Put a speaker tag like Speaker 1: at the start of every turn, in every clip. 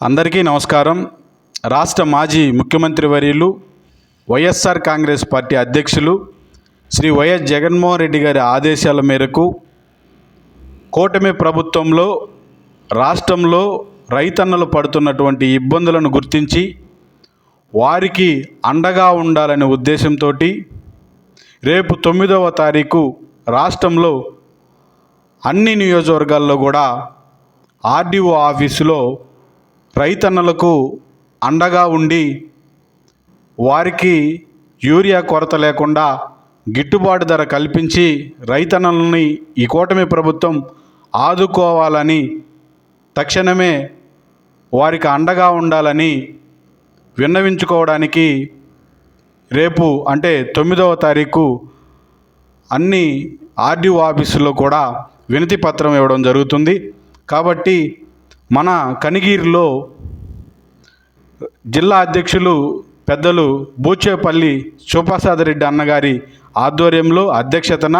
Speaker 1: అందరికీ నమస్కారం. రాష్ట్ర మాజీ ముఖ్యమంత్రి వర్యులు వైఎస్ఆర్ కాంగ్రెస్ పార్టీ అధ్యక్షులు శ్రీ వైఎస్ జగన్మోహన్ రెడ్డి గారి ఆదేశాల మేరకు కూటమి ప్రభుత్వంలో రాష్ట్రంలో రైతన్నలు పడుతున్నటువంటి ఇబ్బందులను గుర్తించి వారికి అండగా ఉండాలనే ఉద్దేశంతో రేపు తొమ్మిదవ తారీఖు రాష్ట్రంలో అన్ని నియోజకవర్గాల్లో కూడా ఆర్డీఓ ఆఫీసులో రైతన్నలకు అండగా ఉండి వారికి యూరియా కొరత లేకుండా గిట్టుబాటు ధర కల్పించి రైతన్నలని ఈ కూటమి ప్రభుత్వం ఆదుకోవాలని తక్షణమే వారికి అండగా ఉండాలని విన్నవించుకోవడానికి రేపు అంటే తొమ్మిదవ తారీఖు అన్ని ఆర్డీఓ ఆఫీసుల్లో కూడా వినతి పత్రం ఇవ్వడం జరుగుతుంది. కాబట్టి మన కనిగిరిలో జిల్లా అధ్యక్షులు పెద్దలు బూచేపల్లి శివప్రసాద్ రెడ్డి అన్నగారి ఆధ్వర్యంలో అధ్యక్షతన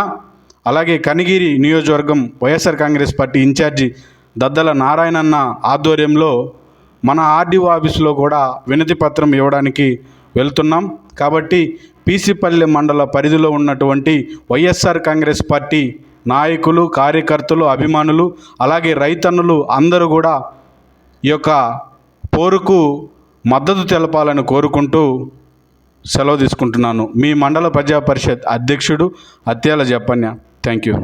Speaker 1: అలాగే కనిగిరి నియోజకవర్గం YSR Congress party incharge Daddala నారాయణన్న ఆధ్వర్యంలో మన ఆర్డీఓ ఆఫీసులో కూడా వినతి పత్రం ఇవ్వడానికి వెళ్తున్నాం. కాబట్టి పీసీపల్లి మండల పరిధిలో ఉన్నటువంటి వైఎస్ఆర్ కాంగ్రెస్ పార్టీ నాయకులు కార్యకర్తలు అభిమానులు అలాగే రైతన్నులు అందరూ కూడా ఈ యొక్క పోరుకు మద్దతు తెలపాలని కోరుకుంటూ సెలవు తీసుకుంటున్నాను. మీ మండల ప్రజా పరిషత్ అధ్యక్షుడు అత్యాల జపన్య థ్యాంక్ యూ